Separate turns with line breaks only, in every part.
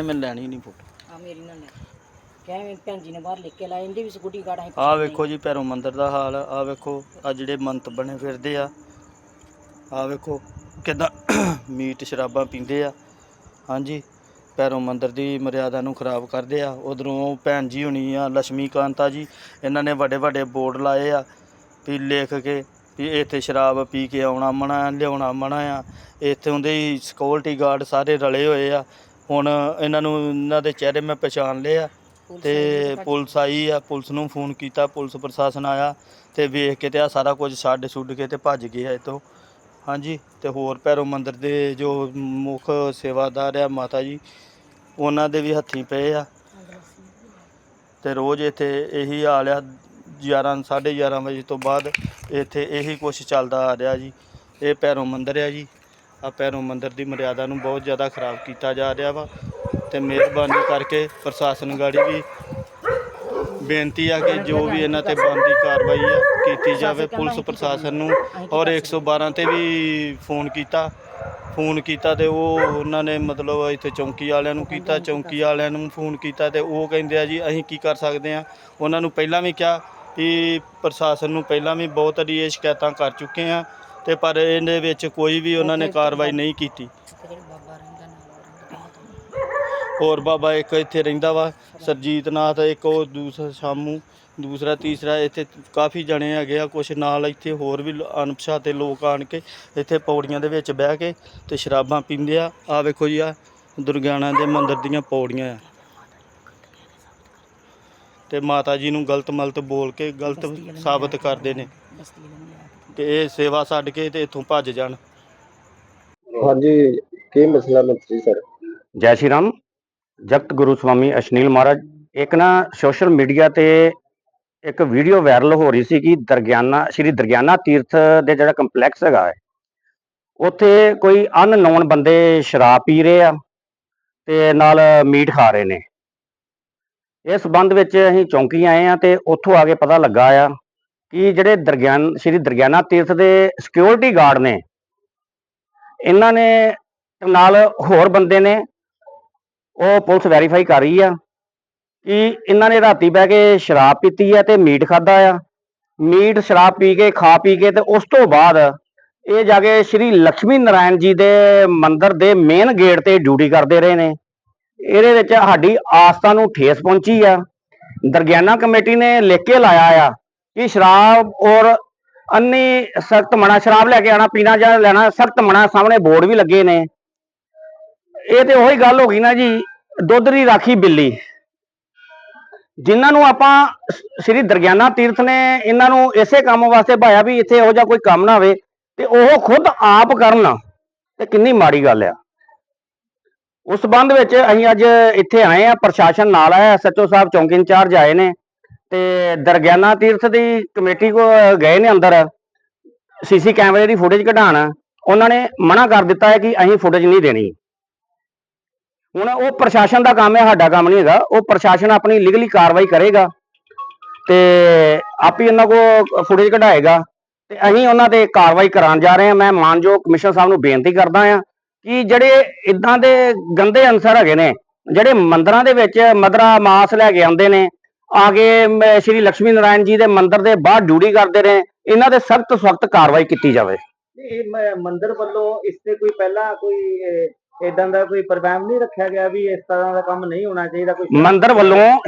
ਨਹੀਂ ਮੈਂ ਲੈਣੀ ਨਹੀਂ ਫੋਟੋ।
ਆ ਮੇਰੀ ਨਾਲ ਲੈ। ਕਿਵੇਂ ਭੈਣ ਜੀ ਨੇ ਬਾਹਰ ਲਿਖ ਕੇ ਲਾਇਆ ਇਹਦੀ ਵੀ ਸਕੂਟੀ ਕਾਰਡ ਅਸੀਂ
ਆਹ ਵੇਖੋ ਜੀ ਭੈਰੋ ਮੰਦਿਰ ਦਾ ਹਾਲ ਆਹ ਵੇਖੋ ਆ ਜਿਹੜੇ ਮੰਤ ਬਣੇ ਫਿਰਦੇ ਆ ਆਹ ਵੇਖੋ ਕਿਦਾਂ ਮੀਟ ਸ਼ਰਾਬਾਂ ਪੀਂਦੇ ਆ। ਹਾਂਜੀ ਭੈਰੋ ਮੰਦਿਰ ਦੀ ਮਰਿਆਦਾ ਨੂੰ ਖਰਾਬ ਕਰਦੇ ਆ। ਉਧਰੋਂ ਭੈਣ ਜੀ ਹੁਣੀ ਆ ਲక్ష్ਮੀ ਕਾਂਤਾ ਜੀ ਇਹਨਾਂ ਨੇ ਵੱਡੇ ਵੱਡੇ ਬੋਰਡ ਲਾਏ ਆ ਵੀ ਲਿਖ ਕੇ ਵੀ ਇੱਥੇ ਸ਼ਰਾਬ ਪੀ ਕੇ ਆਉਣਾ ਮਨਾ ਲਿਆਉਣਾ ਮਨਾ ਆ। ਇੱਥੇ ਹੁੰਦੇ ਹੀ ਸਿਕਿਉਰਿਟੀ ਗਾਰਡ ਸਾਰੇ ਰਲੇ ਹੋਏ ਆ। ਹੁਣ ਇਹਨਾਂ ਨੂੰ ਇਹਨਾਂ ਦੇ ਚਿਹਰੇ ਮੈਂ ਪਛਾਣ ਲਏ ਆ
ਪੁਲਿਸ
ਤੇ ਪੁਲਿਸ ਆਈ ਆ ਪੁਲਿਸ ਨੂੰ ਫੋਨ ਕੀਤਾ ਪੁਲਿਸ ਪ੍ਰਸ਼ਾਸਨ ਆਇਆ ਤੇ ਵੇਖ ਕੇ ਤੇ ਆ ਸਾਰਾ ਕੁਝ ਛੱਡ ਛੁੱਡ ਕੇ ਤੇ ਭੱਜ ਗਏ ਆ ਇੱਥੋਂ। ਹਾਂਜੀ ਤੇ ਹੋਰ ਭੈਰੋ ਮੰਦਿਰ ਦੇ ਜੋ ਮੁੱਖ ਸੇਵਾਦਾਰ ਆ ਮਾਤਾ ਜੀ ਉਹਨਾਂ ਦੇ ਵੀ ਹੱਥੀਂ ਪਏ ਆ। ਤੇ ਰੋਜ਼ ਇੱਥੇ ਇਹੀ ਹਾਲ ਆ 11 11:30 ਵਜੇ ਤੋਂ ਬਾਅਦ ਇੱਥੇ ਇਹੀ ਕੁਝ ਚੱਲਦਾ ਆ ਰਿਹਾ ਜੀ। ਇਹ ਭੈਰੋ ਮੰਦਿਰ ਆ ਜੀ। ਆ ਭੈਰੋ ਮੰਦਿਰ ਦੀ ਮਰਿਆਦਾ ਨੂੰ ਬਹੁਤ ਜ਼ਿਆਦਾ ਖਰਾਬ ਕੀਤਾ ਜਾ ਰਿਹਾ ਵਾ ਤੇ ਮਿਹਰਬਾਨੀ ਕਰਕੇ ਪ੍ਰਸ਼ਾਸਨ ਗਾੜੀ ਵੀ ਬੇਨਤੀ ਆ ਕਿ ਜੋ ਵੀ ਇਹਨਾਂ ਤੇ ਬਣਦੀ ਕਾਰਵਾਈ ਆ ਕੀਤੀ ਜਾਵੇ ਪੁਲਿਸ ਪ੍ਰਸ਼ਾਸਨ ਨੂੰ। ਔਰ 112 ਤੇ ਵੀ ਫੋਨ ਕੀਤਾ। ਫੋਨ ਕੀਤਾ ਤੇ ਉਹ ਉਹਨਾਂ ਨੇ ਮਤਲਬ ਇੱਥੇ ਚੌਂਕੀ ਵਾਲਿਆਂ ਨੂੰ ਕੀਤਾ ਚੌਂਕੀ ਵਾਲਿਆਂ ਨੂੰ ਫੋਨ ਕੀਤਾ ਤੇ ਉਹ ਕਹਿੰਦੇ ਆ ਜੀ ਅਸੀਂ ਕੀ ਕਰ ਸਕਦੇ ਆ? ਉਹਨਾਂ ਨੂੰ ਪਹਿਲਾਂ ਵੀ ਕਿਹਾ ਕਿ ਪ੍ਰਸ਼ਾਸਨ ਨੂੰ ਪਹਿਲਾਂ ਵੀ ਬਹੁਤ ਵਾਰੀ ਇਹ ਸ਼ਿਕਾਇਤਾਂ ਕਰ ਚੁੱਕੇ ਆ। ਤੇ ਪਰ ਇਹਦੇ ਵਿੱਚ ਕੋਈ ਵੀ ਉਹਨਾਂ ਨੇ ਕਾਰਵਾਈ ਨਹੀਂ ਕੀਤੀ। ਹੋਰ ਬਾਬਾ ਇੱਕ ਇੱਥੇ ਰਹਿੰਦਾ ਵਾ ਸਰਜੀਤ ਨਾਥ ਇੱਕ ਉਹ ਦੂਸਰਾ ਸ਼ਾਮੂ ਦੂਸਰਾ ਤੀਸਰਾ ਇੱਥੇ ਕਾਫੀ ਜਣੇ ਹੈਗੇ ਆ ਕੁਛ ਨਾਲ ਇੱਥੇ ਹੋਰ ਵੀ ਅਣਪਛਾਤੇ ਲੋਕ ਆਣ ਕੇ ਇੱਥੇ ਪੌੜੀਆਂ ਦੇ ਵਿੱਚ ਬਹਿ ਕੇ ਤੇ ਸ਼ਰਾਬਾਂ ਪੀਂਦੇ ਆ। ਆ ਵੇਖੋ ਜੀ ਆ ਦੁਰਗਿਆਣਾ ਦੇ ਮੰਦਿਰ ਦੀਆਂ ਪੌੜੀਆਂ ਆ। ਤੇ ਮਾਤਾ ਜੀ ਨੂੰ ਗਲਤ ਮਲਤ ਬੋਲ ਕੇ ਗਲਤ ਸਾਬਤ ਕਰਦੇ ਨੇ। ਤੇ ਇਹ ਸੇਵਾ ਛੱਡ ਕੇ ਤੇ ਇੱਥੋਂ ਭੱਜ ਜਾਣ।
ਹਾਂਜੀ ਕੀ ਮਸਲਾ ਮੰਤਰੀ ਸਰ?
ਜੈ ਸ਼੍ਰੀ ਰਾਮ। ਜਗਤ ਗੁਰੂ ਸਵਾਮੀ ਅਸ਼ਨੀਲ ਮਹਾਰਾਜ ਇੱਕ ਨਾ ਸੋਸ਼ਲ ਮੀਡੀਆ ਤੇ ਇੱਕ ਵੀਡੀਓ ਵਾਇਰਲ ਹੋ ਰਹੀ ਸੀ ਕਿ ਦਰਗਿਆਨਾ ਸ਼੍ਰੀ ਦਰਗਿਆਨਾ ਤੀਰਥ ਦੇ ਜਿਹੜਾ ਕੰਪਲੈਕਸ ਹੈਗਾ ਹੈ। ਉੱਥੇ ਕੋਈ ਅਨਨੋਨ ਬੰਦੇ ਸ਼ਰਾਬ ਪੀ ਰਹੇ ਆ ਤੇ ਨਾਲ ਮੀਟ ਖਾ ਰਹੇ ਨੇ। ਇਸ ਸੰਬੰਧ ਵਿੱਚ ਅਸੀਂ ਚੌਂਕੀ ਆਏ ਆ ਤੇ ਉੱਥੋਂ ਆ ਕੇ ਪਤਾ ਲੱਗਾ ਆ ਕਿ ਜਿਹੜੇ ਦਰਗਿਆਨ, ਸ਼੍ਰੀ ਦਰਗਿਆਨਾ ਤੀਰਥ ਦੇ ਸਿਕਿਉਰਿਟੀ ਗਾਰਡ ਨੇ, ਇਹਨਾਂ ਨੇ ਨਾਲ ਹੋਰ ਬੰਦੇ ਨੇ, ਉਹ ਪੁਲਿਸ ਵੈਰੀਫਾਈ ਕਰ ਰਹੀ ਆ ਕਿ ਇਹਨਾਂ ਨੇ ਰਾਤੀ ਬਹਿ ਕੇ ਸ਼ਰਾਬ ਪੀਤੀ ਆ ਤੇ ਮੀਟ ਖਾਦਾ ਆ। ਮੀਟ, ਸ਼ਰਾਬ ਪੀ ਕੇ, ਖਾ ਪੀ ਕੇ ਤੇ ਉਸ ਤੋਂ ਬਾਅਦ ਇਹ ਜਾ ਕੇ ਸ਼੍ਰੀ ਲక్ష్ਮੀ ਨਾਰਾਇਣ ਜੀ ਦੇ ਮੰਦਿਰ ਦੇ ਮੇਨ ਗੇਟ ਤੇ ਡਿਊਟੀ ਕਰਦੇ ਰਹੇ ਨੇ। ਇਹਦੇ ਵਿੱਚ ਸਾਡੀ ਆਸਥਾ ਨੂੰ ਠੇਸ ਪਹੁੰਚੀ ਆ। ਦਰਗਿਆਨਾ ਕਮੇਟੀ ਨੇ ਲਿਖ ਕੇ ਲਾਇਆ ਆ ਕਿ ਸ਼ਰਾਬ ਔਰ ਅੰਨੀ ਸਖਤ ਮਨਾ, ਸ਼ਰਾਬ ਲੈ ਕੇ ਆਣਾ ਪੀਣਾ ਜਾਂ ਲੈਣਾ, ਸਖਤ ਮਨਾ ਸਾਹਮਣੇ ਬੋਰਡ ਵੀ ਲੱਗੇ ਨੇ। ਇਹ ਤੇ ਉਹੀ ਗੱਲ ਹੋ ਗਈ ਨਾ ਜੀ, ਦੁੱਧ ਦੀ ਰਾਖੀ ਬਿੱਲੀ। ਜਿਨ੍ਹਾਂ ਨੂੰ ਆਪਾਂ ਸ੍ਰੀ ਦਰਗਿਆਨਾ ਤੀਰਥ ਨੇ ਇਹਨਾਂ ਨੂੰ ਇਸੇ ਕੰਮ ਵਾਸਤੇ ਭਾਇਆ ਵੀ ਇੱਥੇ ਇਹੋ ਜਿਹਾ ਕੋਈ ਕੰਮ ਨਾ ਹੋਵੇ ਤੇ ਉਹ ਖੁਦ ਆਪ ਕਰਨ। ਤੇ ਕਿੰਨੀ ਮਾੜੀ ਗੱਲ ਆ। ਉਸ ਸੰਬੰਧ ਵਿੱਚ ਅਸੀਂ ਅੱਜ ਇੱਥੇ ਆਏ ਆ, ਪ੍ਰਸ਼ਾਸਨ ਨਾਲ ਆਇਆ ਐਸਐਚਓ ਸਾਹਿਬ ਚੌਂਕੀ ਇੰਚਾਰਜ ਆਏ ਨੇ। ਤੇ ਦਰਗਿਆਨਾ ਤੀਰਥ ਦੀ ਕਮੇਟੀ ਕੋ ਗਏ ਨੇ ਅੰਦਰ, ਸੀਸੀ ਕੈਮਰੇ ਦੀ ਫੁਟੇਜ ਕਢਾਉਣ ਉਹਨਾਂ ਨੇ ਮਨਾ ਕਰ ਦਿੱਤਾ ਹੈ ਕਿ ਅਸੀਂ ਫੁਟੇਜ ਨਹੀਂ ਦੇਣੀ। ਹੁਣ ਉਹ ਪ੍ਰਸ਼ਾਸਨ ਦਾ ਕੰਮ ਹੈ, ਸਾਡਾ ਕੰਮ ਨਹੀਂ ਹੈਗਾ। ਉਹ ਪ੍ਰਸ਼ਾਸਨ ਆਪਣੀ ਲੀਗਲੀ ਕਾਰਵਾਈ ਕਰੇਗਾ ਤੇ ਆਪ ਹੀ ਉਹਨਾਂ ਕੋ ਫੁਟੇਜ ਕਢਾਏਗਾ ਤੇ ਅਸੀਂ ਉਹਨਾਂ ਤੇ ਕਾਰਵਾਈ ਕਰਾਉਣ ਜਾ ਰਹੇ ਹਾਂ। ਮੈਂ ਮਾਨਯੋਗ ਕਮਿਸ਼ਨਰ ਸਾਹਿਬ ਨੂੰ ਬੇਨਤੀ ਕਰਦਾ ਹਾਂ ਕਿ ਜਿਹੜੇ ਇਦਾਂ ਦੇ ਗੰਦੇ ਅਨਸਰ ਹੈਗੇ ਨੇ, ਜਿਹੜੇ ਮੰਦਰਾਂ ਦੇ ਵਿੱਚ ਮਦਰਾ ਮਾਸ ਲੈ ਕੇ ਆਉਂਦੇ ਨੇ ਆ ਕੇ ਸ਼੍ਰੀ ਲక్ష్ਮੀ ਨਾਰਾਇਣ ਜੀ ਦੇ ਮੰਦਿਰ ਦੇ ਬਾਹਰ ਡਿਊਟੀ ਕਰਦੇ ਨੇ ਇਹਨਾਂ ਤੇ ਸਖਤ ਸਖਤ ਕਾਰਵਾਈ ਕੀਤੀ ਜਾਵੇ।
ਮੰਦਿਰ ਵੱਲੋਂ ਇਸ ਕੋਈ ਪਹਿਲਾਂ ਕੋਈ ਇਦਾਂ ਦਾ ਕੋਈ ਪ੍ਰੋਗਰਾਮ ਨਹੀਂ ਰੱਖਿਆ ਗਿਆ ਵੀ ਇਸ ਤਰ੍ਹਾਂ ਦਾ ਕੰਮ ਨਹੀਂ
ਮੰਦਿਰ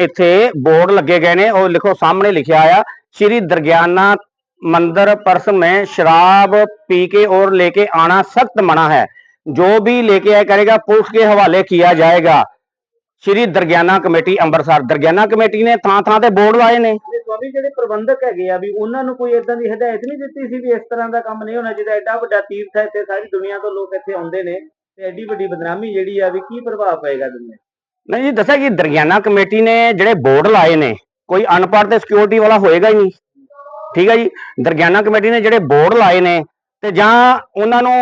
ਇੱਥੇ ਬੋਰਡ ਲੱਗੇ ਗਏ ਨੇ ਉਹ ਲਿਖੋ ਸਾਹਮਣੇ ਲਿਖਿਆ ਆ ਸ਼੍ਰੀ ਦਰਗਿਆਨਾ ਮੰਦਿਰ ਪਰਸ ਮੈਂ ਸ਼ਰਾਬ ਪੀ ਕੇ ਔਰ ਲੈ ਕੇ ਆਣਾ ਸਖਤ ਮਨਾ ਹੈ। जो भी लेके आए करेगा पुलिस के ਹਵਾਲੇ ਕੀਤਾ ਜਾਏਗਾ। ਸ਼੍ਰੀ ਦਰਗਿਆਨਾ ਕਮੇਟੀ ਅੰਮ੍ਰਿਤਸਰ ਦਰਗਿਆਨਾ ਕਮੇਟੀ ਨੇ ਥਾਂ ਥਾਂ ਤੇ ਬੋਰਡ ਲਾਏ ਨੇ।
ਸਵਾਮੀ ਜਿਹੜੇ ਪ੍ਰਬੰਧਕ ਹੈਗੇ ਆ ਵੀ ਉਹਨਾਂ ਨੂੰ ਕੋਈ ਇਦਾਂ ਦੀ ਹਦਾਇਤ ਨਹੀਂ ਦਿੱਤੀ ਸੀ ਵੀ ਇਸ ਤਰ੍ਹਾਂ ਦਾ ਕੰਮ ਨਹੀਂ ਹੋਣਾ ਚਾਹੀਦਾ। ਐਡਾ ਵੱਡਾ ਤੀਰਥ ਹੈ ਇੱਥੇ ਸਾਰੀ ਦੁਨੀਆ ਤੋਂ ਲੋਕ ਇੱਥੇ ਆਉਂਦੇ ਨੇ। ਤੇ ਐਡੀ ਵੱਡੀ ਬਦਨਾਮੀ ਜਿਹੜੀ ਆ ਵੀ ਕੀ ਪ੍ਰਭਾਵ ਪਏਗਾ ਦੁਨੀਆ
ਨਹੀਂ ਜੀ ਦੱਸਿਆ ਕਿ ਦਰਗਿਆਨਾ ਕਮੇਟੀ ਨੇ ਜਿਹੜੇ ਬੋਰਡ ਲਾਏ ਨੇ ਕੋਈ ਅਨਪੜ੍ਹ ਤੇ ਸਿਕਿਉਰਿਟੀ ਵਾਲਾ ਹੋਏਗਾ ਹੀ ਨਹੀਂ। ਠੀਕ ਹੈ ਜੀ? ਦਰਗਿਆਨਾ ਕਮੇਟੀ ਨੇ ਜਿਹੜੇ ਬੋਰਡ ਲਾਏ ਨੇ ਤੇ ਜਾਂ ਉਹਨਾਂ ਨੂੰ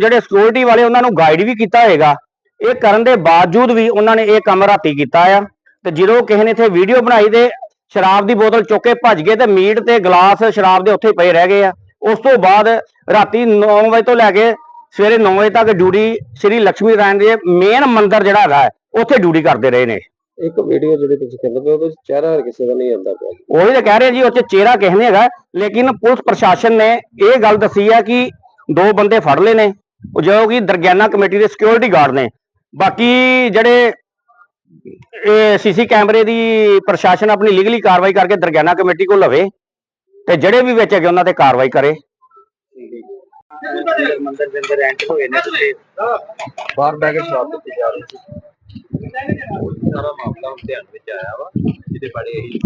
ਜਿਹੜੇ ਸਿਕਿਉਰਿਟੀ ਵਾਲੇ ਉਹਨਾਂ ਨੂੰ ਗਾਈਡ ਵੀ ਕੀਤਾ ਹੋਏਗਾ। ਇਹ ਕਰਨ ਦੇ ਬਾਵਜੂਦ ਵੀ ਉਹਨਾਂ ਨੇ ਇਹ ਕੰਮ ਰਾਤੀ ਕੀਤਾ ਆ। ਤੇ ਜਦੋਂ ਕਿਸੇ ਨੇ ਇੱਥੇ ਵੀਡੀਓ ਬਣਾਈ ਤੇ ਸ਼ਰਾਬ ਦੀ ਬੋਤਲ ਚੁੱਕ ਕੇ ਭੱਜ ਗਏ ਤੇ ਮੀਟ ਤੇ ਗਲਾਸ ਸ਼ਰਾਬ ਦੇ ਉੱਥੇ ਪਏ ਰਹਿ ਗਏ ਆ। ਉਸ ਤੋਂ ਬਾਅਦ ਰਾਤੀ 9 ਵਜੇ ਤੋਂ ਲੈ ਕੇ ਸਵੇਰੇ 9 ਵਜੇ ਤੱਕ ਡਿਊਟੀ ਸ੍ਰੀ ਲక్ష్ਮੀ ਨਾਰਾਇਣ ਦੇ ਮੇਨ ਮੰਦਿਰ ਜਿਹੜਾ ਹੈਗਾ ਹੈ, ਉੱਥੇ ਡਿਊਟੀ ਕਰਦੇ ਰਹੇ ਨੇ।
ਇੱਕ ਵੀਡੀਓ ਜਿਹੜੀ ਤੁਸੀਂ ਕਹਿੰਦੇ ਪਏ ਉਹਦੇ ਚਿਹਰਾ ਕਿਸੇ ਦਾ ਨਹੀਂ ਆਉਂਦਾ ਪਿਆ।
ਉਹੀ ਤਾਂ ਕਹਿ ਰਹੇ ਜੀ ਉੱਥੇ ਚਿਹਰਾ ਕਿਸ ਨੇ ਹੈਗਾ ਲੇਕਿਨ ਪੁਲਿਸ ਪ੍ਰਸ਼ਾਸਨ ਨੇ ਇਹ ਗੱਲ ਦੱਸੀ ਹੈ ਕਿ ਦੋ ਬੰਦੇ ਫੜ ਲਏ ਨੇ। ਉਹ ਜੋ ਕਿ ਦਰਗਿਆਨਾ ਕਮੇਟੀ ਦੇ ਸਿਕਿਉਰਿਟੀ ਗਾਰਡ ਨੇ। ਬਾਕੀ ਜਿਹੜੇ ਇਹ ਸੀਸੀ ਕੈਮਰੇ ਦੀ ਪ੍ਰਸ਼ਾਸਨ ਆਪਣੀ ਲੀਗਲੀ ਕਾਰਵਾਈ ਕਰਕੇ ਦਰਗਿਆਨਾ ਕਮੇਟੀ ਕੋਲ ਲਵੇ ਤੇ ਜਿਹੜੇ ਵੀ ਵਿੱਚ ਹੈਗੇ ਉਹਨਾਂ ਤੇ ਕਾਰਵਾਈ ਕਰੇ।
ਮੰਦਰ ਦੇ ਅੰਦਰ ਐਂਟਰ ਹੋਏ ਨੇ ਤੁਸੀਂ
ਬਾਹਰ ਬੈ ਕੇ ਸ਼ਾਪ ਦਿੱਤੀ ਜਾ ਰਹੀ ਸੀ।
ਸਾਰਾ ਮਾਮਲਾ ਹੁਣ ਧਿਆਨ ਵਿੱਚ ਆਇਆ ਵਾ ਜਿਹਦੇ ਬਾਰੇ ਅਸੀਂ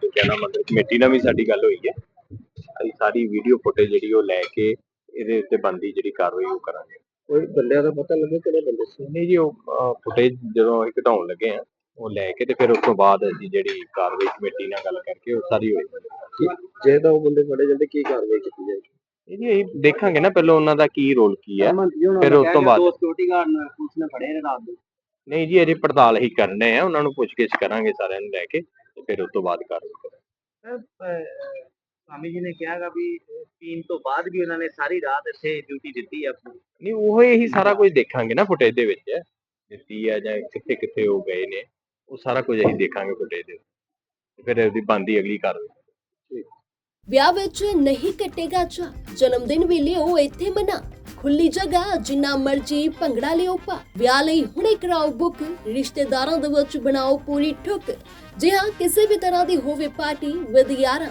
ਦੁਰਗਿਆਨਾ ਮੰਦਿਰ ਕਮੇਟੀ ਨਾਲ ਵੀ ਸਾਡੀ ਗੱਲ ਹੋਈ ਹੈ। ਅਸੀਂ ਸਾਰੀ ਵੀਡੀਓ ਫੁਟੇਜ ਜਿਹੜੀ ਉਹ ਲੈ ਕੇ ਇਹਦੇ ਉੱਤੇ ਬੰਦੀ ਜਿਹੜੀ ਕਾਰਵਾਈ ਉਹ ਕਰਾਂਗੇ।
ਕੋਈ ਬੰਦਿਆਂ ਦਾ ਪਤਾ ਲੱਗੇ ਕਿਹੜੇ ਬੰਦੇ ਸੀ?
ਨਹੀਂ ਜੀ ਉਹ ਫੁਟੇਜ ਜਦੋਂ ਅਸੀਂ ਘਟਾਉਣ ਲੱਗੇ ਆ ਉਹ ਲੈ ਕੇ ਤੇ ਫਿਰ ਉਸ ਤੋਂ ਬਾਅਦ ਅਸੀਂ ਜਿਹੜੀ ਕਾਰਵਾਈ ਕਮੇਟੀ ਨਾਲ ਗੱਲ ਕਰਕੇ ਉਹ ਸਾਰੀ ਹੋਈ।
ਜੇ ਤਾਂ ਉਹ ਬੰਦੇ ਫੜੇ ਜਾਂਦੇ ਕੀ ਕਾਰਵਾਈ ਕੀਤੀ ਜਾਏਗੀ?
ਇਹ ਜੀ ਅਸੀਂ ਦੇਖਾਂਗੇ ਨਾ ਪਹਿਲਾਂ ਉਹਨਾਂ ਦਾ ਕੀ ਰੋਲ ਕੀ ਹੈ ਫਿਰ ਉਸ ਤੋਂ ਬਾਅਦ
ਦੋ ਸਿਕਿਉਰਿਟੀ ਗਾਰਡ ਨੇ ਪੁਲਿਸ ਨੇ ਫੜੇ ਨੇ ਰਾਤ ਦੇ।
ਨਹੀਂ ਜੀ ਅਜੇ ਪੜਤਾਲ ਹੀ ਕਰਨੇ ਆ ਉਹਨਾਂ ਨੂੰ ਪੁੱਛਗਿੱਛ ਕਰਾਂਗੇ ਸਾਰਿਆਂ ਨੂੰ ਲੈ ਕੇ ਤੇ ਫਿਰ ਉਸ ਤੋਂ ਬਾਅਦ ਕਾਰਵਾਈ ਕਰਾਂਗੇ।
ਸਵਾਮੀ ਜੀ ਨੇ ਕਿਹਾਗਾ ਵੀ ਪੀਣ ਤੋਂ ਬਾਅਦ ਵੀ ਉਹਨਾਂ ਨੇ ਸਾਰੀ ਰਾਤ ਇੱਥੇ ਡਿਊਟੀ ਦਿੱਤੀ ਹੈ ਆਪਣੀ।
ਨਹੀਂ ਉਹ ਇਹੀ ਸਾਰਾ ਕੁਝ ਦੇਖਾਂਗੇ ਨਾ ਫੁਟੇਜ ਦੇ ਵਿੱਚ। ਦਿੱਤੀ ਹੈ ਜਾਂ ਕਿੱਥੇ ਕਿੱਥੇ ਉਹ ਗਏ ਨੇ ਉਹ ਸਾਰਾ ਕੁਝ ਅਸੀਂ ਦੇਖਾਂਗੇ ਫੁਟੇਜ ਦੇ ਫਿਰ ਉਹਦੀ ਬੰਦੀ ਅਗਲੀ ਕਾਰਵਾਈ।
ਵਿਆਹ ਵਿੱਚ ਨਹੀਂ ਕੱਟੇਗਾ ਚਾ ਜਨਮ ਦਿਨ ਵੀ ਲਿਓ ਇੱਥੇ ਮਨਾ। ਖੁੱਲੀ ਜਗ੍ਹਾ ਜਿੰਨਾ ਮਰਜ਼ੀ ਭੰਗੜਾ ਲਿਓ ਪਾ ਵਿਆਹ ਲਈ ਹੁਣੇ ਕਰਾਓ ਬੁੱਕ ਰਿਸ਼ਤੇਦਾਰਾਂ ਦੇ ਵਿੱਚ ਬਣਾਓ ਪੂਰੀ ਠੁੱਕ। ਜੇ ਹਾਂ ਕਿਸੇ ਵੀ ਤਰ੍ਹਾਂ ਦੀ ਹੋਵੇ ਪਾਰਟੀ ਵਿਦ ਯਾਰਾਂ